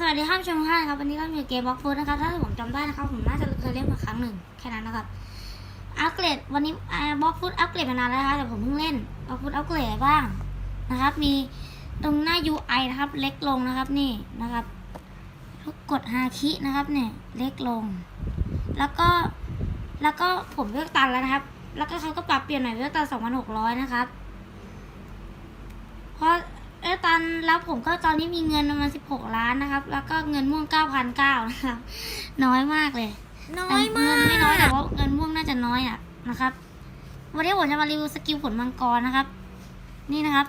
สวัสดีท่านผู้ชมทุกท่านครับวันนี้ก็มีเกมบล็อกฟูดนะครับถ้าผมจำได้นะครับผมน่าจะเคยเล่นมาครั้งหนึ่งแค่นั้นนะครับอัปเกรดวันนี้บล็อกฟูดอัปเกรดมานานแล้วนะคะแต่ผมเพิ่งเล่นบล็อกฟูดอัปเกรดอะไรบ้างนะครับ มีตรงหน้า UI นะครับ เล็กลงนะครับนี่นะครับกดฮาคินะครับเนี่ยเล็กลง แล้วก็แล้วก็ผมเลือกตันแล้วนะครับ แล้วก็เขาก็ปรับเปลี่ยนหม่อยเลือกตัน2,600นะครับ เพราะ ตอนแล้วผมก็ตอนนี้มีเงินประมาณ16ล้านนะครับ แล้วก็เงินม่วง9,900นะครับ น้อยมากเลยน้อยมาเงิกนไม่น้อยแต่ว่าเงินม่วงน่าจะน้อยอะนะครับ วันนี้ผมจะมารีวิวสกิลผลมังกรนะครับ นี่นะครับ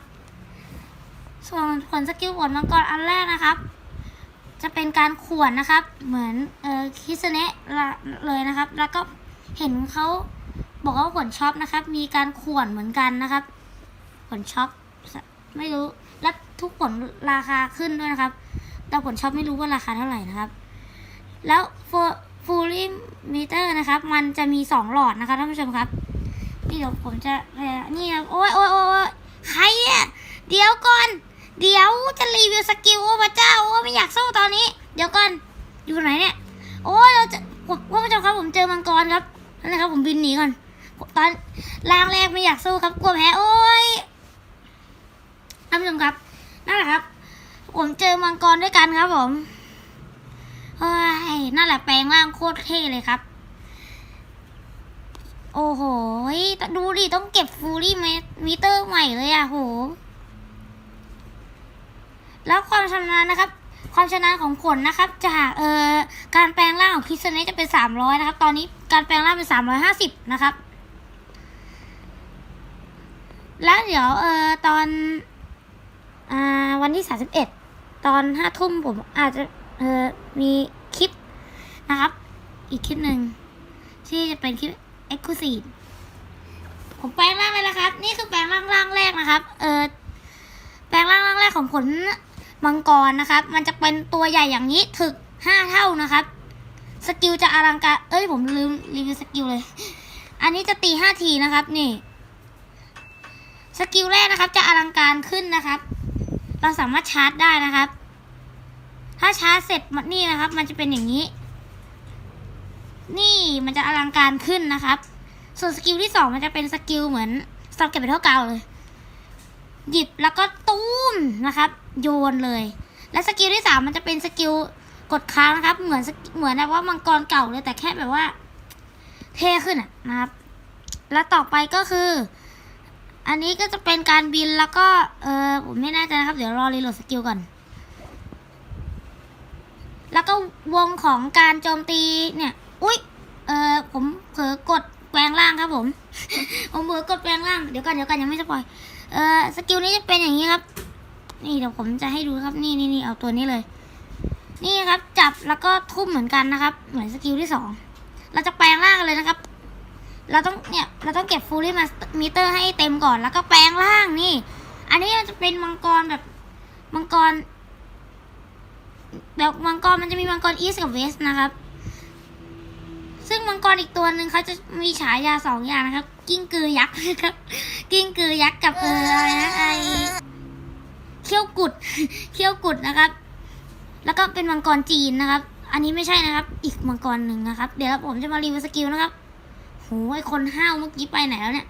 ส่วนผลสกิลผลมังกรอันแรกนะครับ จะเป็นการข่วนนะครับ เหมือนเออคิสเนะละเลยนะครับ แล้วก็เห็นเขาบอกว่าผลช็อปนะครับ มีการข่วนเหมือนกันนะครับ ผลช็อปไม่รู้ และทุกผลราคาขึ้นด้วยนะครับ แต่ผลช็อปไม่รู้ว่าราคาเท่าไหร่นะครับ แล้วฟูลี่มิเตอร์นะครับ มันจะมีสองหลอดนะคะท่านผู้ชมครับนี่เดี๋ยวผมจะนี่ครับโอ้ยโอ้ยโอ้ยใครอะเดี๋ยวก่อน เดี๋ยวจะรีวิวสกิลโอ้พระเจ้าโอ้ไม่อยากสู้ตอนนี้ เดี๋ยวก่อนอยู่ไหนเนี่ย โอ้ยเราจะผมท่านผู้ชมครับผมเจอมังกรครับนั่นนะครับผมบินหนีก่อนตอนล่างแรกไม่อยากสู้ครับกลัวแพ้โอ้ย ท่านผู้ชมครับ นั่นแหละครับ ผมเจอมังกรด้วยกันครับผมเฮ้ยนั่นแหละแปลงร่างโคตรเท่เลยครับ โอ้โหดูดิต้องเก็บฟูรี่มิเตอร์ใหม่เลยอะโห แล้วความชำนาญนะครับ ความชำนาญของผลนะครับ จากเอ่อการแปลงร่างของคิสเนจะเป็นสามร้อยนะครับ ตอนนี้การแปลงร่างเป็นสามร้อยห้าสิบนะครับ แล้วเดี๋ยวเอ่อตอน อ่าวันที่สามสิบเอ็ดตอนห้าทุ่มผมอาจจะเออมีคลิปนะครับ อีกคลิปหนึ่งที่จะเป็นคลิปเอ็กซ์คลูซีฟผมแปลงร่างเลยนะครับ นี่คือแปลงร่างร่างแรกนะครับ เออแปลงร่างร่างแรกของผลมังกรนะครับ มันจะเป็นตัวใหญ่อย่างนี้ถึกห้าเท่านะครับ สกิลจะอลังการ เอ้ยผมลืมรีวิวสกิลเลย อันนี้จะตีห้าทีนะครับ นี่ สกิลแรกนะครับ จะอลังการขึ้นนะครับ เราสามารถชาร์จได้นะครับ ถ้าชาร์จเสร็จนี่นะครับ มันจะเป็นอย่างนี้ นี่มันจะอลังการขึ้นนะครับ ส่วนสกิลที่สองมันจะเป็นสกิลเหมือนสอบเก็บไปเท่าเก่าเลย หยิบแล้วก็ตุ้มนะครับ โยนเลย และสกิลที่สามมันจะเป็นสกิลกดค้างนะครับ เหมือนเหมือนแบบว่ามังกรเก่าเลยแต่แค่แบบว่า เท่ขึ้นนะครับ แล้วต่อไปก็คือ อันนี้ก็จะเป็นการบินแล้วก็ เออผมไม่แน่ใจนะครับ เดี๋ยวรอรีโหลดสกิลก่อน แล้วก็วงของการโจมตีเนี่ย อุ้ยเออผมเผลอกดแปลงร่างครับผม ผมเผลอกดแปลงร่าง เดี๋ยวกันเดี๋ยวกันยังไม่สปอย เออสกิลนี้จะเป็นอย่างนี้ครับ นี่เดี๋ยวผมจะให้ดูครับ นี่นี่นี่เอาตัวนี้เลย นี่ครับ จับแล้วก็ทุ่มเหมือนกันนะครับ เหมือนสกิลที่สอง เราจะแปลงร่างกันเลยนะครับ เราต้องเนี่ยเราต้องเก็บฟูลี่มามิเตอร์ให้เต็มก่อนแล้วก็แปลงร่างนี่ อันนี้มันจะเป็นมังกรแบบมังกรแบบมังกรมันจะมีมังกรอีสกับเวสนะครับ ซึ่งมังกรอีกตัวหนึ่งเขาจะมีฉายาสองอย่างนะครับ กิ้งกือยักษ์นะครับ กิ้งกือยักษ์กับเอออะไรนะไอเขี้ยวกุดเขี้ยวกุดนะครับ แล้วก็เป็นมังกรจีนนะครับ อันนี้ไม่ใช่นะครับ อีกมังกรหนึ่งนะครับ เดี๋ยวผมจะมารีวิวสกิลนะครับ โหไอคนห้าวเมื่อกี้ไปไหนแล้วเนี่ย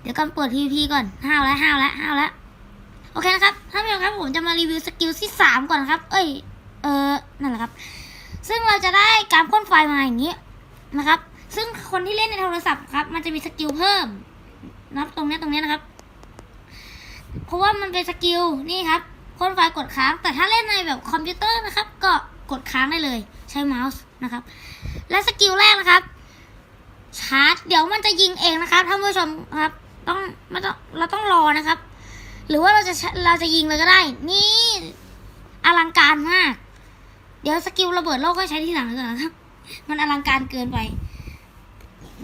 เดี๋ยวก่อนเปิดทีพีก่อนห้าวแล้วห้าวแล้วห้าวแล้วโอเคนะครับท่านผู้ชมครับผมจะมารีวิวสกิลที่สามก่อนครับ เอ้ย เออนั่นแหละครับ ซึ่งเราจะได้การพ่นไฟมาอย่างนี้นะครับ ซึ่งคนที่เล่นในโทรศัพท์ครับ มันจะมีสกิลเพิ่มนับตรงเนี้ยตรงเนี้ยนะครับ เพราะว่ามันเป็นสกิลนี่ครับพ่นไฟกดค้าง แต่ถ้าเล่นในแบบคอมพิวเตอร์นะครับ ก็กดค้างได้เลย ใช้เมาส์นะครับ และสกิลแรกนะครับชาร์จเดี๋ยวมันจะยิงเองนะครับท่านผู้ชมครับ ต้องไม่ต้องเราต้องรอนะครับ หรือว่าเราจะเราจะยิงเลยก็ได้ นี่อลังการมาก เดี๋ยวสกิลระเบิดโลกก็ใช้ที่หลังเลยนะครับ มันอลังการเกินไป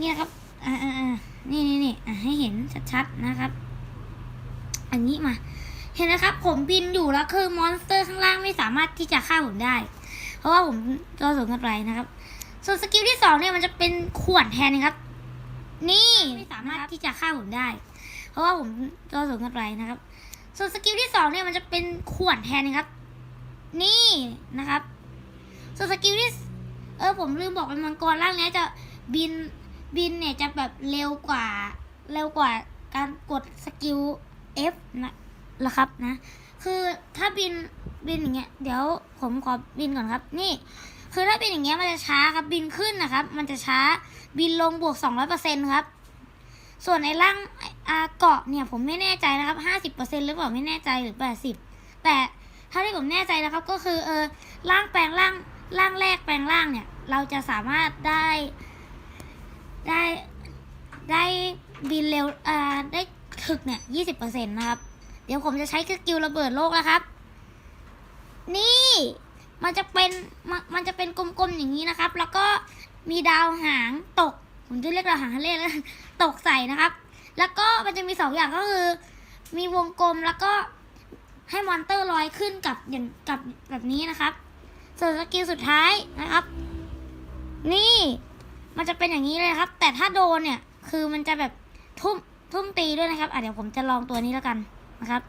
นี่นะครับอ่าอ่าอ่านี่นี่นี่ให้เห็นชัดๆนะครับ อันนี้มา เห็นนะครับ ผมบินอยู่แล้วคือมอนสเตอร์ข้างล่างไม่สามารถที่จะฆ่าผมได้ เพราะว่าผมตัวสูงเกินไปนะครับ ส่วนสกิลที่สองเนี่ยมันจะเป็นขวดแทนนะครับ นี่ไม่สามารถที่จะฆ่าผมได้ เพราะว่าผมตัวสูงเกินไปนะครับ ส่วนสกิลที่สองเนี่ยมันจะเป็นขวดแทนนะครับ นี่นะครับ ส่วนสกิลที่เออผมลืมบอกไปมังกรร่างเนี้ยจะบินบินเนี่ยจะแบบเร็วกว่าเร็วกว่าการกดสกิล F นะละครับนะ คือถ้าบินบินอย่างเงี้ย เดี๋ยวผมขอบินก่อนครับ นี่ คือถ้าบินอย่างเงี้ยมันจะช้าครับ บินขึ้นนะครับ มันจะช้าบินลงบวก 200%ครับ ส่วนในร่างอาเกาะเนี่ยผมไม่แน่ใจนะครับ 50%หรือเปล่าไม่แน่ใจหรือ 80 แต่เท่าที่ผมแน่ใจนะครับก็คือเออร่างแปลงร่างร่างแรกแปลงร่างเนี่ย เราจะสามารถได้ได้ได้บินเร็วอ่าได้ถึกเนี่ย20%นะครับ เดี๋ยวผมจะใช้สกิลระเบิดโลกแล้วครับ นี่ มันจะเป็นมันมันจะเป็นกลมๆอย่างนี้นะครับ แล้วก็มีดาวหางตก ผมจะเรียกดาวหางเล่นแล้วตกใส่นะครับ แล้วก็มันจะมีสองอย่างก็คือ มีวงกลมแล้วก็ให้มอนเตอร์ลอยขึ้นกับอย่างกับแบบนี้นะครับ ส่วนสกิลสุดท้ายนะครับ นี่มันจะเป็นอย่างนี้เลยครับ แต่ถ้าโดนเนี่ยคือมันจะแบบทุ่มทุ่มตีด้วยนะครับอะเดี๋ยวผมจะลองตัวนี้แล้วกันนะครับ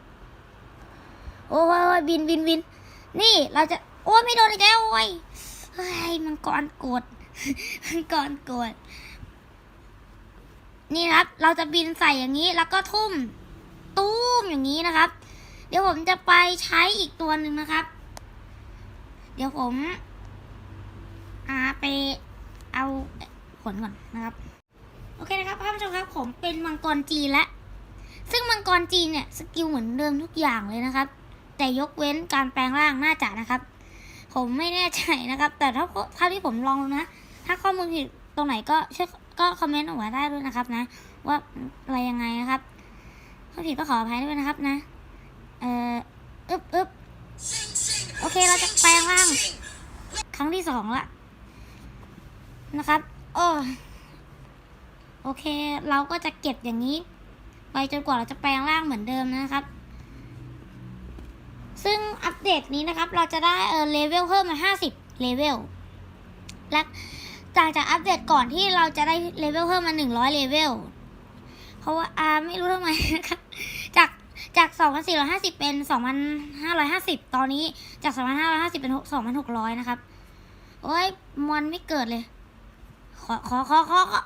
โอ้โอ้ยบินบินบินนี่เราจะ โอ้ยไม่โดนอีกแล้วโอ้ยเฮ้ยมังกรโกรธมังกรโกรธนี่ครับ เราจะบินใส่อย่างนี้ แล้วก็ทุ่ม ตู้มอย่างนี้นะครับ เดี๋ยวผมจะไปใช้อีกตัวหนึ่งนะครับ เดี๋ยวผม อ่าไปเอาผลก่อนนะครับ โอเคนะครับท่านผู้ชมครับ ผมเป็นมังกรจีนและซึ่งมังกรจีนเนี่ยสกิลเหมือนเดิมทุกอย่างเลยนะครับ แต่ยกเว้นการแปลงร่างน่าจะนะครับ ผมไม่แน่ใจนะครับ แต่ถ้าเท่าที่ผมลองดูนะ ถ้าข้อมูลผิดตรงไหนก็ช่วยก็คอมเมนต์ออกมาได้ด้วยนะครับนะ ว่าอะไรยังไงนะครับถ้าผิดก็ขออภัยด้วยนะครับนะ เอ่ออึ๊บอึ๊บโอเคเราจะแปลงร่าง ครั้งที่สองละนะครับ โอ้โอเค เราก็จะเก็บอย่างนี้ ไปจนกว่าเราจะแปลงร่างเหมือนเดิมนะครับ ซึ่งอัปเดตนี้นะครับ เราจะได้เออเลเวลเพิ่มมา 50 เลเวล และจากจากอัปเดตก่อนที่เราจะได้เลเวลเพิ่มมา 100 เลเวล เพราะว่าอาไม่รู้ทำไมนะครับ จากจาก 2,450 เป็น 2,550 ตอนนี้จาก 2,550 เป็น 2,600 นะครับ โอ้ยมอนไม่เกิดเลย ขอขอขอขอขอ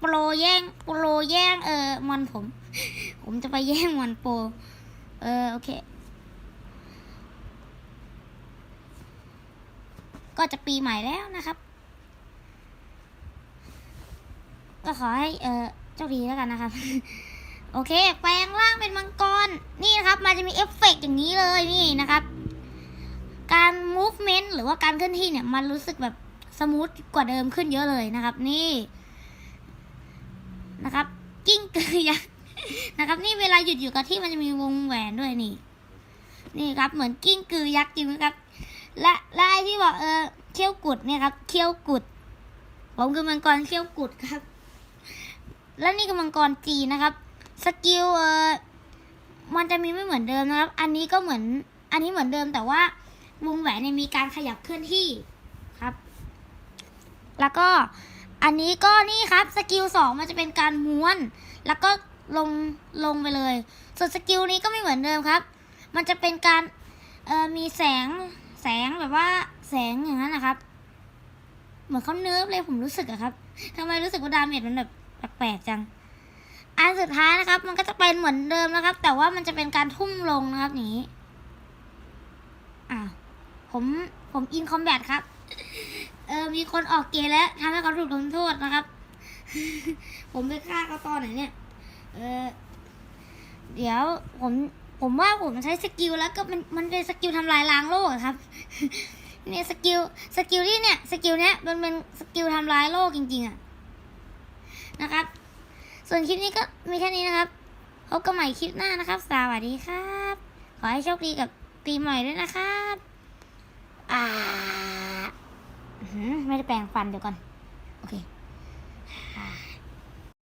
โปรแย่งโปรแย่งเออมอนผม ผมจะไปแย่งมอนโปรเออโอเค ก็จะปีใหม่แล้วนะครับ ก็ขอให้เออโชคดีแล้วกันนะครับ โอเค แปลงร่างเป็นมังกร นี่นะครับ มันจะมีเอฟเฟกต์อย่างนี้เลยนี่นะครับ การ movement หรือว่าการเคลื่อนที่เนี่ย มันรู้สึกแบบสมูทกว่าเดิมขึ้นเยอะเลยนะครับ นี่นะครับ กิ้งกือยักษ์นะครับ นี่เวลาหยุดอยู่กับที่มันจะมีวงแหวนด้วยนี่ นี่ครับ เหมือนกิ้งกือยักษ์จริงไหมครับ และและไอที่บอกเออเขี้ยวกุดเนี่ยครับเขี้ยวกุด ผมคือมังกรเขี้ยวกุดครับ และนี่คือมังกรจีนนะครับ สกิลเออมันจะมีไม่เหมือนเดิมนะครับ อันนี้ก็เหมือน อันนี้เหมือนเดิมแต่ว่าวงแหวนเนี่ยมีการขยับเคลื่อนที่ครับ แล้วก็อันนี้ก็นี่ครับสกิลสองมันจะเป็นการม้วน แล้วก็ลงลงไปเลย ส่วนสกิลนี้ก็ไม่เหมือนเดิมครับ มันจะเป็นการเอ่อมีแสง แสงแบบว่าแสงอย่างนั้นนะครับ เหมือนเขาเนิร์ฟเลยผมรู้สึกอะครับทำไมรู้สึกว่าดาเมจมันแบบแปลกๆจัง อันสุดท้ายนะครับ มันก็จะเป็นเหมือนเดิมนะครับ แต่ว่ามันจะเป็นการทุ่มลงนะครับนี้อ้าผมผมอินคอมแบทครับ เออมีคนออกเกมแล้วทำให้เขาถูกลงโทษนะครับ ผมไปฆ่าเขาตอนไหนเนี่ย เออเดี๋ยวผม ผมว่าผมใช้สกิลแล้วก็มันมันเป็นสกิลทำลายล้างโลกครับเนี่ยสกิลสกิลที่เนี่ยสกิลเนี้ยมันเป็นสกิลทำลายโลกจริงๆอะนะครับ ส่วนคลิปนี้ก็มีแค่นี้นะครับพบกันใหม่คลิปหน้านะครับ สวัสดีครับ ขอให้โชคดีกับปีใหม่ด้วยนะครับอ่าไม่ได้แปรงฟันเดี๋ยวก่อน โอเค